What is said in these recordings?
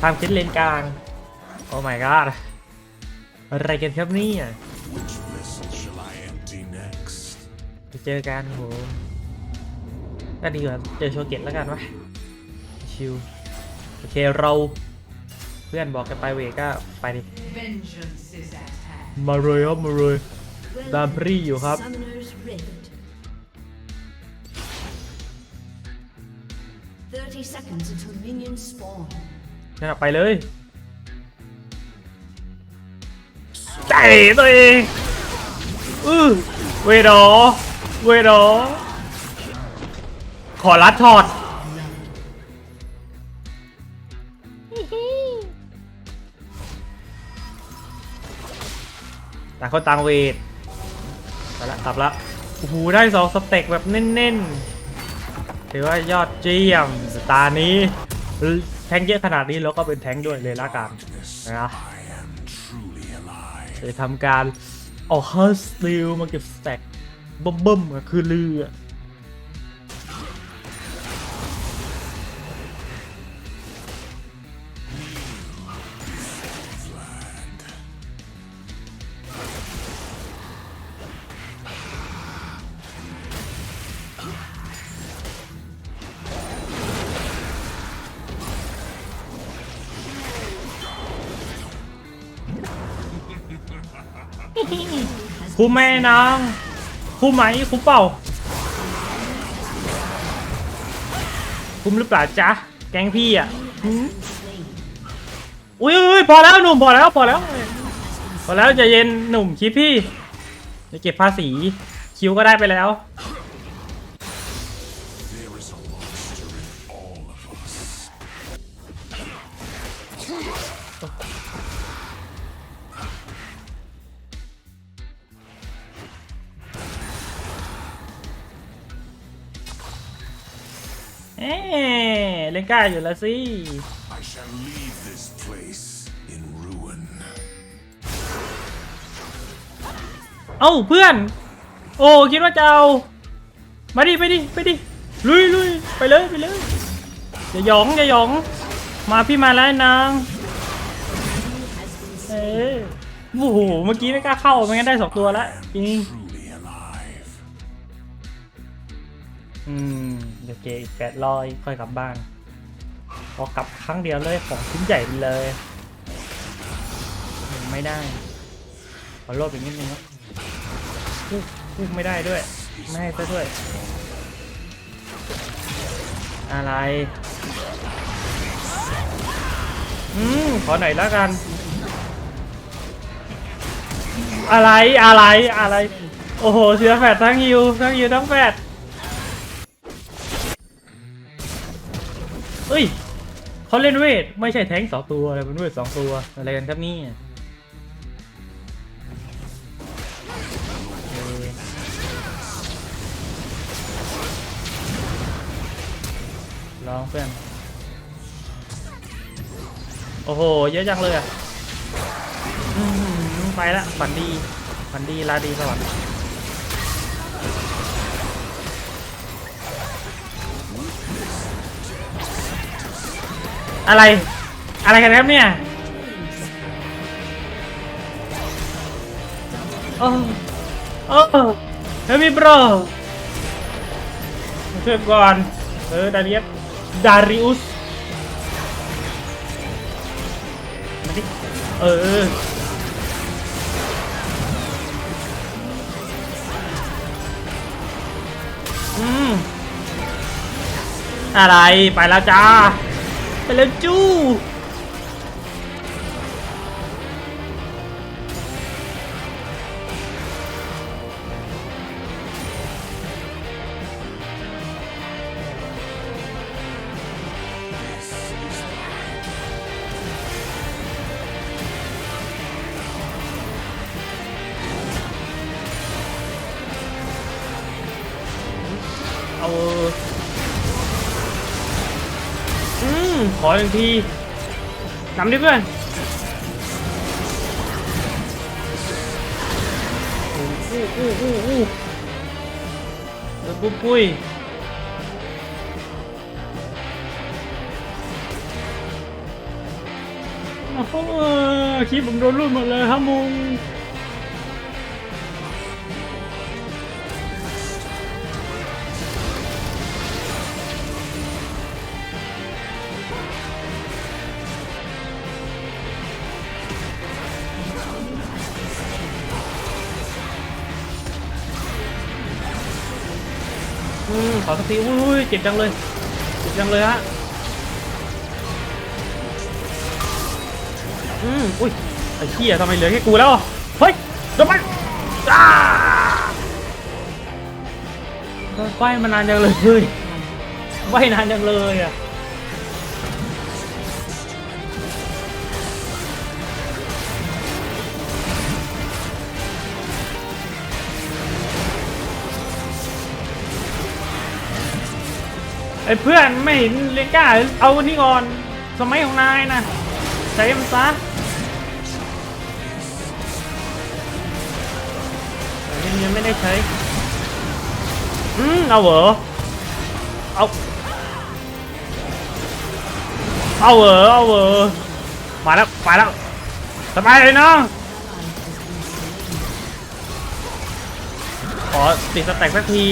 ทำคิดเลนกลาง โอ้ my god อะไรกันครับนี่ย Which vessel shall I empty next? ไปเจอกันโหก็ดีกว่าเจอโชเกตแล้วกันวะชิวโอเคเราเพื่อนบอกกันไปเวก็ไปดิมาเลยครับมาเลยตามพรีอยู่ครับ30 seconds until minions spawn. นั่นนะไปเลยใจตัวเองอือเวดอเวดอขอรัดถอดต่างคนต่างเวทไปละกลับละโอ้โหได้สองสเต็กแบบเน้นๆถือว่ายอดเยี่ยมสตาร์นี้ แทงเยอะขนาดนี้แล้วก็เป็นแทงด้วยเลยละกันนะ I am truly alive. จะทำการเอาเฮิร์สติลมาเก็บสแต็กบิ่มบ๊มๆอะคือลือ คุ้มไหมน้องคุ้มไหมคุ้มเปล่าคุ้มหรือเปล่าจ๊ะแก๊งพี่อะหืมอุ้ยอุ้ยพอแล้วหนุ่มพอแล้วพอแล้วพอแล้วใจะเย็นหนุ่มคิดพี่จะเก็บภาษีคิวก็ได้ไปแล้ว เอ๊ะเล่นกล้าอยู่แล้วสิ I shall leave this place in ruin. เอ้าเพื่อน โอ้คิดว่าจะเอา มาดิไปดิไปดิลุยลุยไปเลยไปเลยอย่าหยองอย่าหยอง มาพี่มาแล้วนางเอ้ยโอ้โหเมื่อกี้ไม่กล้าเข้าไม่งั้นได้สองตัวแล้วจริง Truly อืมเดี๋ยวเกอีกแปดร้อยค่อยกลับบ้านพอกลับครั้งเดียวเลยของชิ้นใหญ่ไปเลยไม่ได้ ขอโลดอีกนิดนึงครับพูดพูดไม่ได้ด้วย ไม่ให้ซะด้วย อะไร อืม ขอหน่อยแล้วกัน อะไร อะไร อะไร โอ้โห เสือแฟดทั้งยิวทั้งยิวทั้งแฟด เอ้ยเขาเล่นเวท ไม่ใช่แทงสองตัวอะไรเป็นเวทสองตัว อะไรกันครับนี่เออลองเพื่อน โอ้โห เยอะจังเลยอะไปละฝันดี ฝันดีลาดีสวัสดิ์ อะไร อะไรกันครับเนี่ยโอ้โอ้เฮ้ยมีโปรมาช่วยก่อนเออดาริสดาริอุสมาดิเอออืมอะไร ไปแล้วจ้า แล้วจู้เอา ขอหนึ่งทีนำดิเพื่อนอู้อู้อู้อู้เดินปุ้ยปุ้ยโอ้โหคลิปผมโดนรุ่นหมดเลยครับมุง อืมขอสักทีอุ้ยเจ็บจังเลยเจ็บจังเลยฮะอืมอุ้ยไอ้เหี้ยทำไมเหลือแค่กูแล้วอะเฮ้ยจบไปอ้าไฟมานานจังเลยเฮ้ยไฟนานจังเลยอะ ไอ้เพื่อนไม่เห็นเลก้า เอาวันนี้ก่อน สมัยของนายนะใช้มันซะยังยังไม่ได้ใช้ อืม เอาเหรอ เอา เอาเหรอ เอาเหรอ มาแล้ว มาแล้วสบายเลยน้องขอติดสแต็กสักที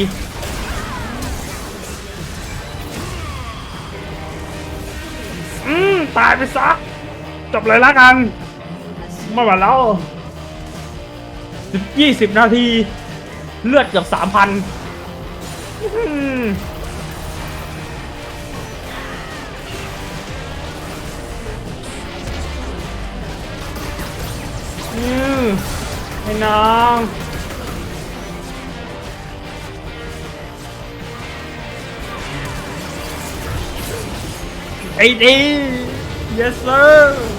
ตายไปซะจบเลยละกันไม่ไหวแล้วสิบยี่สิบนาที เลือดเกือบสามพันอืมให้น้องไอ้ดี yes sir